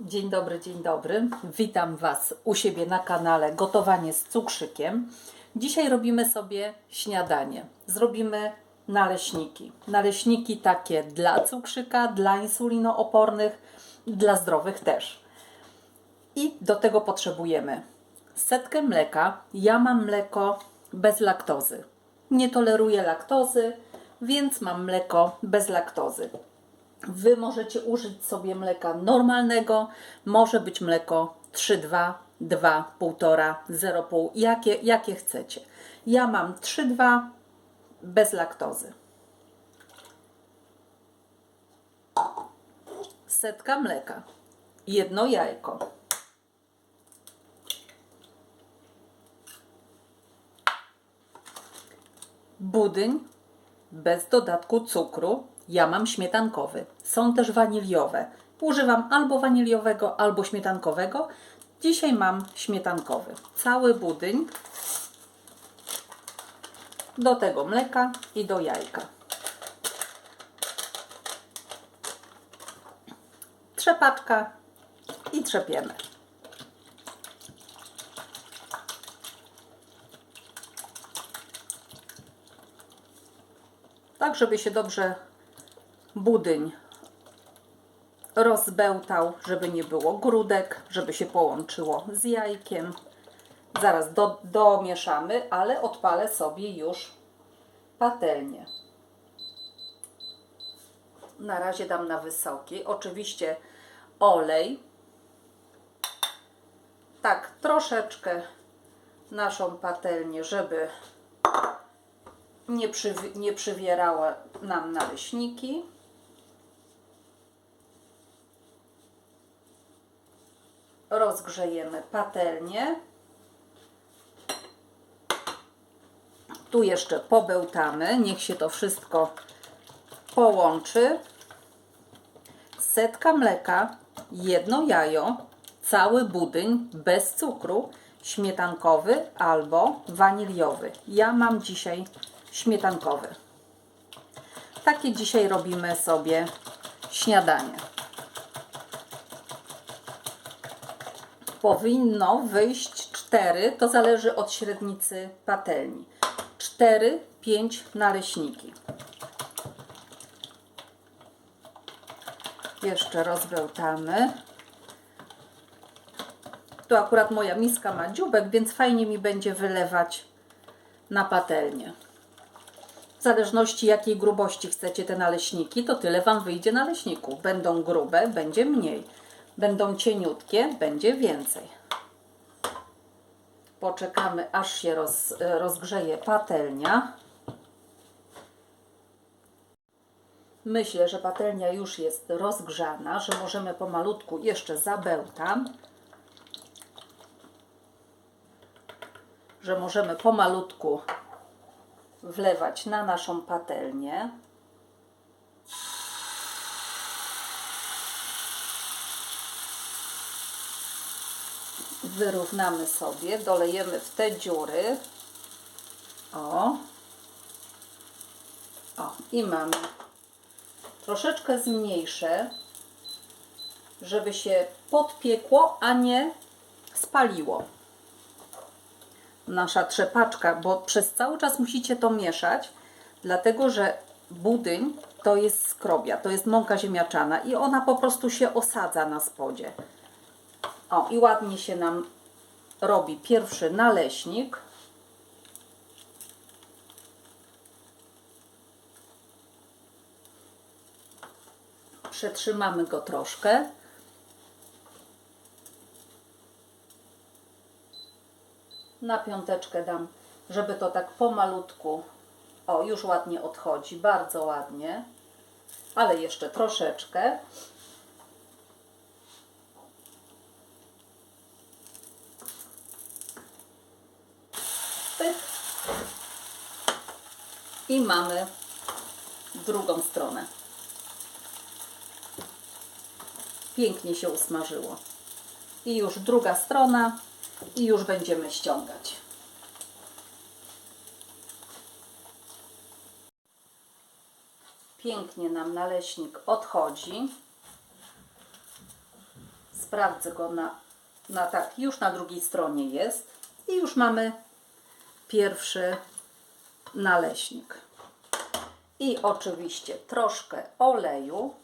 Dzień dobry, dzień dobry. Witam Was u siebie na kanale Gotowanie z cukrzykiem. Dzisiaj robimy sobie śniadanie. Zrobimy naleśniki. Naleśniki takie dla cukrzyka, dla insulinoopornych, dla zdrowych też. I do tego potrzebujemy setkę mleka. Ja mam mleko bez laktozy. Nie toleruję laktozy, więc mam mleko bez laktozy. Wy możecie użyć sobie mleka normalnego, może być mleko 3,2, 2, 1,5, 0,5, jakie, jakie chcecie. Ja mam 3,2 bez laktozy. Setka mleka, jedno jajko. Budyń bez dodatku cukru. Ja mam śmietankowy. Są też waniliowe. Używam albo waniliowego, albo śmietankowego. Dzisiaj mam śmietankowy. Cały budyń. Do tego mleka i do jajka. Trzepaczka i trzepiemy. tak żeby się dobrze budyń rozbełtał, żeby nie było grudek, żeby się połączyło z jajkiem. Zaraz do, domieszamy, ale odpalę sobie już patelnię. Na razie dam na wysoki. Oczywiście olej. Tak, troszeczkę naszą patelnię, żeby nie, przywi- nie przywierała nam naleśniki. Rozgrzejemy patelnię. Tu jeszcze pobełtamy, niech się to wszystko połączy. Setka mleka, jedno jajo, cały budyń bez cukru, śmietankowy albo waniliowy. Ja mam dzisiaj śmietankowy. Takie dzisiaj robimy sobie śniadanie. Powinno wyjść 4, to zależy od średnicy patelni. 4-5 naleśniki. Jeszcze rozbełtamy. Tu akurat moja miska ma dziubek, więc fajnie mi będzie wylewać na patelnię. W zależności jakiej grubości chcecie te naleśniki, to tyle Wam wyjdzie naleśników. Będą grube, będzie mniej. Będą cieniutkie, będzie więcej. Poczekamy, aż się roz, rozgrzeje patelnia. Myślę, że patelnia już jest rozgrzana, że możemy pomalutku jeszcze zabełtam. Że możemy pomalutku wlewać na naszą patelnię. Wyrównamy sobie, dolejemy w te dziury. O. O, i mamy troszeczkę zmniejszę, żeby się podpiekło, a nie spaliło nasza trzepaczka, bo przez cały czas musicie to mieszać, dlatego że budyń to jest skrobia, to jest mąka ziemniaczana i ona po prostu się osadza na spodzie. O, i ładnie się nam robi pierwszy naleśnik. Przetrzymamy go troszkę. Na piąteczkę dam, żeby to tak pomalutku, o już ładnie odchodzi, bardzo ładnie, ale jeszcze troszeczkę. I mamy drugą stronę. Pięknie się usmażyło. I już druga strona i już będziemy ściągać. Pięknie nam naleśnik odchodzi. sprawdzę go na, na tak, już na drugiej stronie jest i już mamy pierwszy naleśnik. I oczywiście troszkę oleju.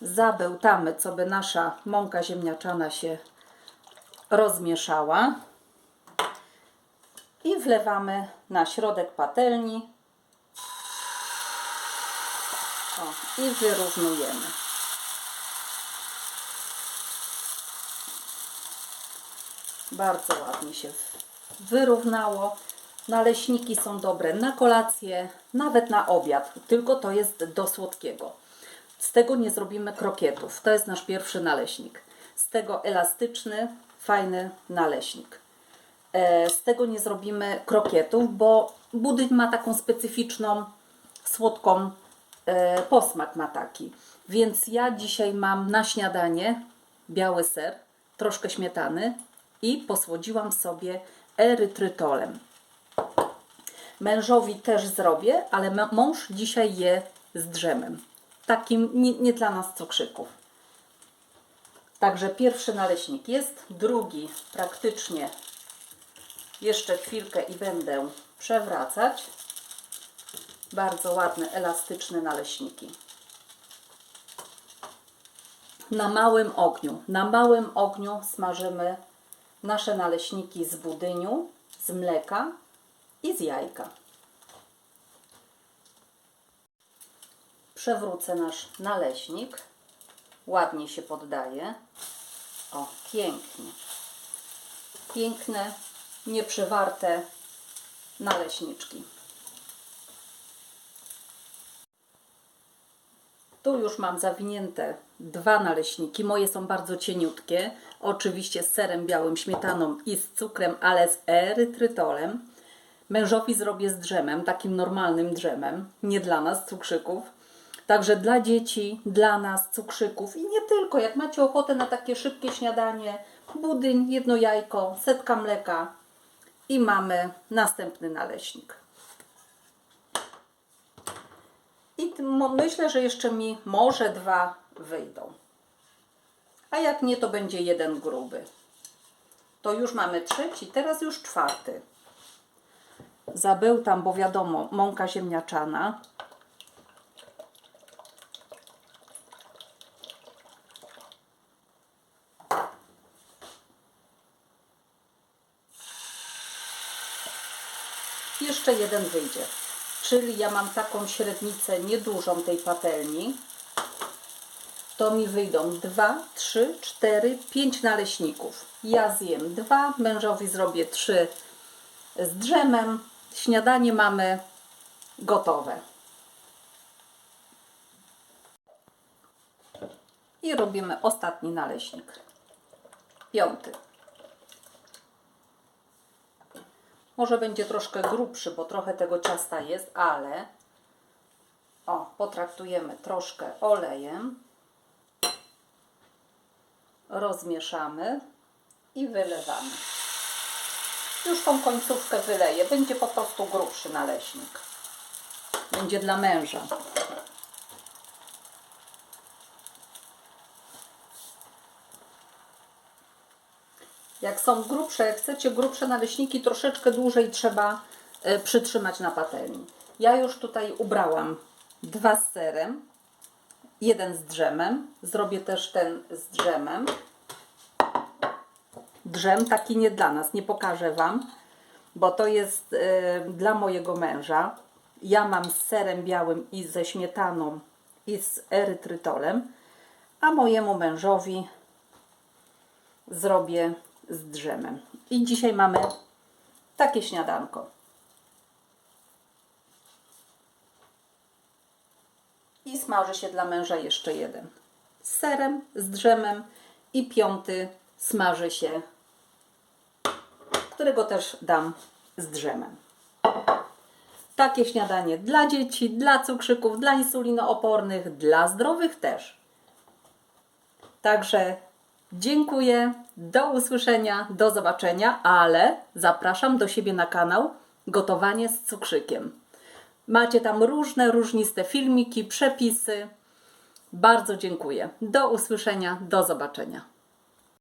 Zabełtamy, co by nasza mąka ziemniaczana się rozmieszała. I wlewamy na środek patelni. O, I wyrównujemy. Bardzo ładnie się wyrównało. Naleśniki są dobre na kolację, nawet na obiad, tylko to jest do słodkiego. Z tego nie zrobimy krokietów. To jest nasz pierwszy naleśnik. Z tego elastyczny, fajny naleśnik. E, Z tego nie zrobimy krokietów, bo budyń ma taką specyficzną, słodką e, posmak ma taki. Więc ja dzisiaj mam na śniadanie biały ser, troszkę śmietany i posłodziłam sobie erytrytolem. Mężowi też zrobię, ale mąż dzisiaj je z drzemem. Takim nie, nie dla nas cukrzyków. Także pierwszy naleśnik jest, drugi praktycznie jeszcze chwilkę i będę przewracać. Bardzo ładne, elastyczne naleśniki. Na małym ogniu, na małym ogniu smażymy nasze naleśniki z budyniu, z mleka i z jajka. Przewrócę nasz naleśnik. Ładnie się poddaje. O, pięknie. Piękne, nieprzewarte naleśniczki. Tu już mam zawinięte dwa naleśniki. Moje są bardzo cieniutkie. Oczywiście z serem białym, śmietaną i z cukrem, ale z erytrytolem. Mężowi zrobię z drzemem, takim normalnym drzemem. Nie dla nas, cukrzyków. Także dla dzieci, dla nas, cukrzyków i nie tylko. Jak macie ochotę na takie szybkie śniadanie, budyń, jedno jajko, setka mleka i mamy następny naleśnik. Myślę, że jeszcze mi może dwa wyjdą. A jak nie, to będzie jeden gruby. To już mamy trzeci, teraz już czwarty. Zabełtam, bo wiadomo, mąka ziemniaczana. Jeszcze jeden wyjdzie. Czyli ja mam taką średnicę niedużą tej patelni. To mi wyjdą dwa, trzy, cztery, pięć naleśników. Ja zjem dwa, mężowi zrobię trzy z drzemem. Śniadanie mamy gotowe. I robimy ostatni naleśnik. Piąty. Może będzie troszkę grubszy, bo trochę tego ciasta jest, ale o, potraktujemy troszkę olejem. Rozmieszamy i wylewamy. Już tą końcówkę wyleję. Będzie po prostu grubszy naleśnik. Będzie dla męża. Jak są grubsze, jak chcecie grubsze naleśniki, troszeczkę dłużej trzeba e, przytrzymać na patelni. Ja już tutaj ubrałam dwa z serem, jeden z drzemem. Zrobię też ten z drzemem. Drzem taki nie dla nas, nie pokażę Wam, bo to jest e, dla mojego męża. Ja mam z serem białym i ze śmietaną i z erytrytolem, a mojemu mężowi zrobię z drzemem. I dzisiaj mamy takie śniadanko. I smaży się dla męża jeszcze jeden. Z serem, z drzemem i piąty smaży się, którego też dam z drzemem. Takie śniadanie dla dzieci, dla cukrzyków, dla insulinoopornych, dla zdrowych też. Także dziękuję, do usłyszenia, do zobaczenia, ale zapraszam do siebie na kanał Gotowanie z cukrzykiem. Macie tam różne, różniste filmiki, przepisy. Bardzo dziękuję. Do usłyszenia, do zobaczenia.